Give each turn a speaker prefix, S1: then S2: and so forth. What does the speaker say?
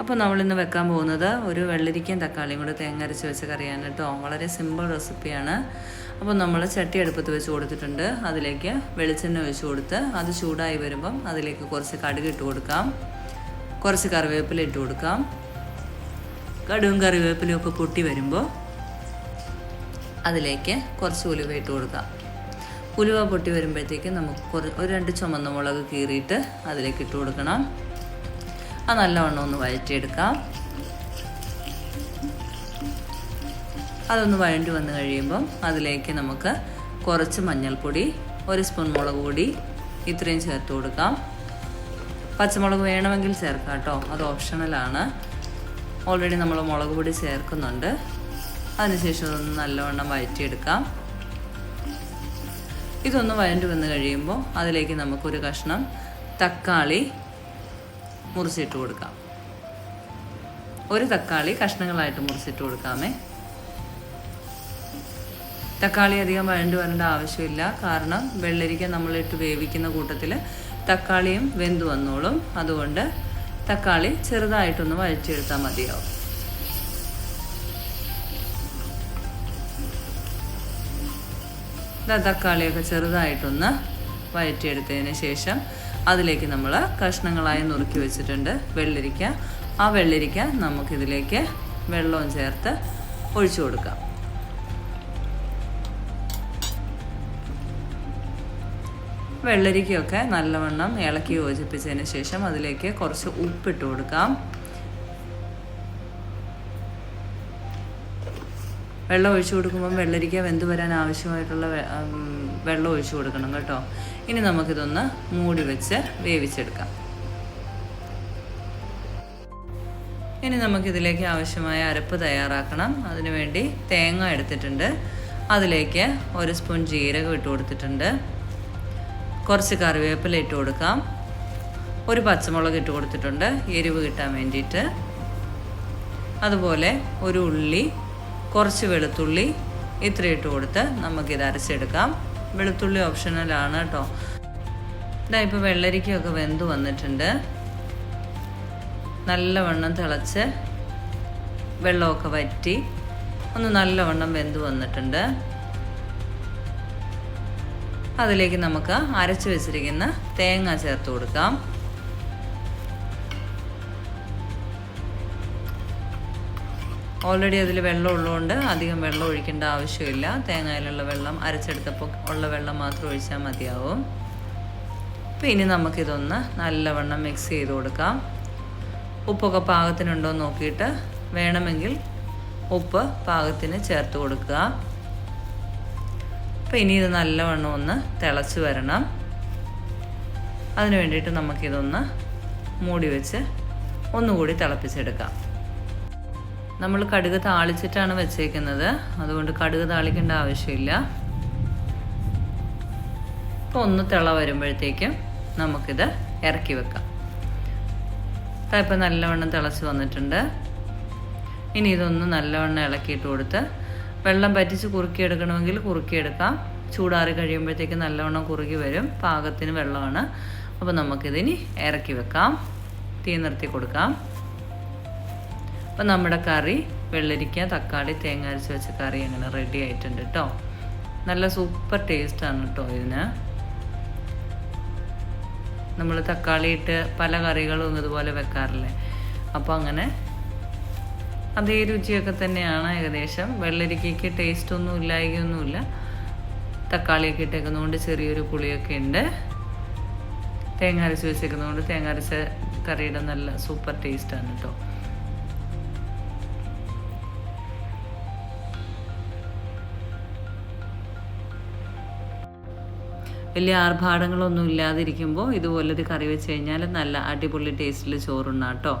S1: അപ്പോൾ നമ്മളിന്ന് വെക്കാൻ പോകുന്നത് ഒരു വെള്ളരിക്കയും തക്കാളിയും കൂടെ തേങ്ങ അരച്ച് വെച്ച കറിയാണ് കേട്ടോ. വളരെ സിമ്പിൾ റെസിപ്പിയാണ് അപ്പോൾ നമ്മൾ ചട്ടി അടുപ്പത്ത് വെച്ച് കൊടുത്തിട്ടുണ്ട്. അതിലേക്ക് വെളിച്ചെണ്ണ ഒഴിച്ച് കൊടുത്ത് അത് ചൂടായി വരുമ്പം അതിലേക്ക് കുറച്ച് കടുക് ഇട്ട് കൊടുക്കാം. കുറച്ച് കറിവേപ്പില ഇട്ട് കൊടുക്കാം. കടുകും കറിവേപ്പിലയും ഒക്കെ പൊട്ടി വരുമ്പോൾ അതിലേക്ക് കുറച്ച് ഉലുവ ഇട്ട് കൊടുക്കാം. ഉലുവ പൊട്ടി വരുമ്പോഴത്തേക്ക് നമുക്ക് കുറ ഒരു രണ്ട് ചുമന്ന മുളക് കീറിയിട്ട് അതിലേക്ക് ഇട്ട് കൊടുക്കണം. അത് നല്ലവണ്ണം ഒന്ന് വഴറ്റിയെടുക്കാം. അതൊന്ന് വഴണ്ടി വന്നു കഴിയുമ്പം അതിലേക്ക് നമുക്ക് കുറച്ച് മഞ്ഞൾപ്പൊടി ഒരു സ്പൂൺ മുളക് പൊടി ഇത്രയും ചേർത്ത് കൊടുക്കാം. പച്ചമുളക് വേണമെങ്കിൽ ചേർക്കാം കേട്ടോ. അത് ഓപ്ഷണലാണ് ഓൾറെഡി നമ്മൾ മുളക് പൊടി ചേർക്കുന്നുണ്ട്. അതിനുശേഷം അതൊന്ന് നല്ലവണ്ണം വഴറ്റിയെടുക്കാം. ഇതൊന്ന് വഴണ്ടി വന്ന് കഴിയുമ്പോൾ അതിലേക്ക് നമുക്കൊരു കഷ്ണം തക്കാളി മുറിച്ചിട്ട് കൊടുക്കാം. ഒരു തക്കാളി കഷ്ണങ്ങളായിട്ട് മുറിച്ചിട്ട് കൊടുക്കാമേ. തക്കാളി അധികം വഴണ്ട് വരേണ്ട ആവശ്യമില്ല. കാരണം വെള്ളരിക്ക നമ്മളിട്ട് വേവിക്കുന്ന കൂട്ടത്തിൽ തക്കാളിയും വെന്ത് വന്നോളും. അതുകൊണ്ട് തക്കാളി ചെറുതായിട്ടൊന്ന് വഴറ്റിയെടുത്താൽ മതിയാവും. തക്കാളിയൊക്കെ ചെറുതായിട്ടൊന്ന് വഴറ്റിയെടുത്തതിന് ശേഷം അതിലേക്ക് നമ്മൾ കഷ്ണങ്ങളായി നുറുക്കി വെച്ചിട്ടുണ്ട്. വെള്ളരിക്ക. ആ വെള്ളരിക്ക നമുക്കിതിലേക്ക് വെള്ളവും ചേർത്ത് ഒഴിച്ചു കൊടുക്കാം. വെള്ളരിക്കയൊക്കെ നല്ലവണ്ണം ഇളക്കി യോജിപ്പിച്ചതിന് ശേഷം അതിലേക്ക് കുറച്ച് ഉപ്പിട്ട് കൊടുക്കാം. വെള്ളം ഒഴിച്ചു കൊടുക്കുമ്പം വെള്ളരിക്ക വെന്ത് വരാൻ ആവശ്യമായിട്ടുള്ള വെള്ളം ഒഴിച്ചു കൊടുക്കണം കേട്ടോ. ഇനി നമുക്കിതൊന്ന് മൂടി വെച്ച് വേവിച്ചെടുക്കാം. ഇനി നമുക്കിതിലേക്ക് ആവശ്യമായ അരപ്പ് തയ്യാറാക്കണം. അതിനുവേണ്ടി തേങ്ങ എടുത്തിട്ടുണ്ട്. അതിലേക്ക് ഒരു സ്പൂൺ ജീരകം ഇട്ട് കൊടുത്തിട്ടുണ്ട്. കുറച്ച് കറിവേപ്പില ഇട്ട് കൊടുക്കാം. ഒരു പച്ചമുളക് ഇട്ട് കൊടുത്തിട്ടുണ്ട്. എരിവ് കിട്ടാൻ വേണ്ടിയിട്ട്. അതുപോലെ ഒരു ഉള്ളി കുറച്ച് വെളുത്തുള്ളി ഇത്ര ഇട്ട് കൊടുത്ത് നമുക്കിത് അരച്ചെടുക്കാം. വെളുത്തുള്ളി ഓപ്ഷണലാണ് കേട്ടോ ഇതാ ഇപ്പോൾ വെള്ളരിക്കയൊക്കെ വെന്ത് വന്നിട്ടുണ്ട്. നല്ലവണ്ണം തിളച്ച് വെള്ളമൊക്കെ വറ്റി ഒന്ന് നല്ലവണ്ണം വെന്ത് വന്നിട്ടുണ്ട്. അതിലേക്ക് നമുക്ക് അരച്ച് വെച്ചിരിക്കുന്ന തേങ്ങ ചേർത്ത് കൊടുക്കാം. ഓൾറെഡി അതിൽ വെള്ളം ഉള്ളതുകൊണ്ട് അധികം വെള്ളം ഒഴിക്കേണ്ട ആവശ്യമില്ല. തേങ്ങയിലുള്ള വെള്ളം അരച്ചെടുത്തപ്പോൾ ഉള്ള വെള്ളം മാത്രം ഒഴിച്ചാൽ മതിയാവും. അപ്പോൾ ഇനി നമുക്കിതൊന്ന് നല്ലവണ്ണം മിക്സ് ചെയ്ത് കൊടുക്കാം. ഉപ്പൊക്കെ പാകത്തിനുണ്ടോ എന്ന് നോക്കിയിട്ട് വേണമെങ്കിൽ ഉപ്പ് പാകത്തിന് ചേർത്ത് കൊടുക്കുക. അപ്പോൾ ഇനി ഇത് നല്ലവണ്ണം ഒന്ന് തിളച്ച് വരണം. അതിന് വേണ്ടിയിട്ട് നമുക്കിതൊന്ന് മൂടി വെച്ച് ഒന്നുകൂടി തിളപ്പിച്ചെടുക്കാം. നമ്മൾ കടുക് താളിച്ചിട്ടാണ് വെച്ചേക്കുന്നത്. അതുകൊണ്ട് കടുക് താളിക്കേണ്ട ആവശ്യമില്ല. അപ്പോൾ ഒന്ന് തിള വരുമ്പോഴത്തേക്കും നമുക്കിത് ഇറക്കി വെക്കാം. ഇപ്പം നല്ലവണ്ണം തിളച്ച് വന്നിട്ടുണ്ട്. ഇനി ഇതൊന്ന് നല്ലവണ്ണം ഇളക്കിയിട്ട് കൊടുത്ത് വെള്ളം പറ്റിച്ച് കുറുക്കിയെടുക്കണമെങ്കിൽ കുറുക്കിയെടുക്കാം. ചൂടാറി കഴിയുമ്പോഴത്തേക്ക് നല്ലവണ്ണം കുറുകി വരും. പാകത്തിന് വെള്ളമാണ്. അപ്പോൾ നമുക്കിതിനി ഇറക്കി വെക്കാം. തീ നിർത്തി കൊടുക്കാം. അപ്പം നമ്മുടെ കറി വെള്ളരിക്ക തക്കാളി തേങ്ങ അരച്ച് വെച്ച കറി അങ്ങനെ റെഡി ആയിട്ടുണ്ട് കേട്ടോ നല്ല സൂപ്പർ ടേസ്റ്റാണ് കേട്ടോ ഇതിന്. നമ്മൾ തക്കാളി ഇട്ട് പല കറികളും ഇതുപോലെ വെക്കാറില്ലേ? അപ്പോൾ അങ്ങനെ അതേ രുചിയൊക്കെ തന്നെയാണ് ഏകദേശം. വെള്ളരിക്കയ്ക്ക് ടേസ്റ്റ് ഒന്നും ഇല്ലായികയൊന്നുമില്ല തക്കാളിയൊക്കെ ഇട്ടേക്കുന്നതുകൊണ്ട് ചെറിയൊരു പുളിയൊക്കെ ഉണ്ട് തേങ്ങ അരച്ച് വെച്ചേക്കുന്നതുകൊണ്ട് തേങ്ങ അരച്ച കറിയുടെ നല്ല സൂപ്പർ ടേസ്റ്റാണ് കേട്ടോ വലിയ ആർഭാടങ്ങളൊന്നും ഇല്ലാതിരിക്കുമ്പോൾ ഇതുപോലൊരു കറി വെച്ച് കഴിഞ്ഞാൽ നല്ല അടിപൊളി ടേസ്റ്റിൽ ചോറുണ്ണാട്ടോ